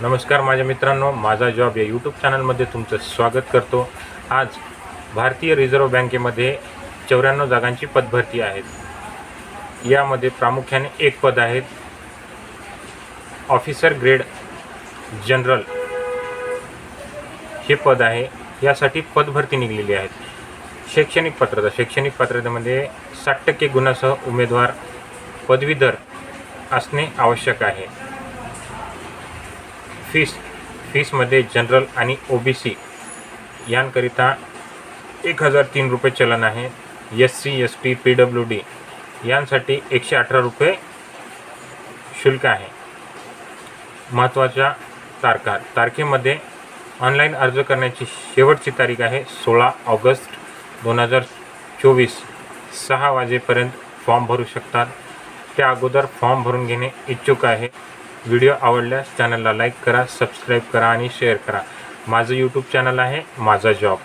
नमस्कार माझ्या मित्रांनो माझा जॉब या यूट्यूब चॅनलमध्ये तुमचं स्वागत करतो. आज भारतीय रिझर्व्ह बँकेमध्ये चौऱ्याण्णव जागांची पदभरती आहेत यामध्ये प्रामुख्याने एक पद आहेत ऑफिसर ग्रेड जनरल हे पद आहे यासाठी पदभरती निघलेली आहेत. शैक्षणिक पात्रता शैक्षणिक पात्रतेमध्ये साठ टक्के गुणासह उमेदवार पदवीधर असणे आवश्यक आहे. फीस फीसमध्ये जनरल आणि ओ बी सी यांकरिता एक हजार तीन रुपये चलन आहे. S C S T P W D यांसाठी एकशे अठरा रुपये शुल्क आहे. महत्त्वाच्या तारखा तारखेमध्ये ऑनलाईन अर्ज करण्याची शेवटची तारीख आहे सोळा ऑगस्ट दोन हजार चोवीस. सहा वाजेपर्यंत फॉर्म भरू शकतात. त्या अगोदर फॉर्म भरून घेणे इच्छुक आहे. व्हिडिओ आवडल्यास चॅनलला लाईक करा सबस्क्राईब करा आणि शेअर करा. माझं यूट्यूब चॅनल आहे माझा जॉब.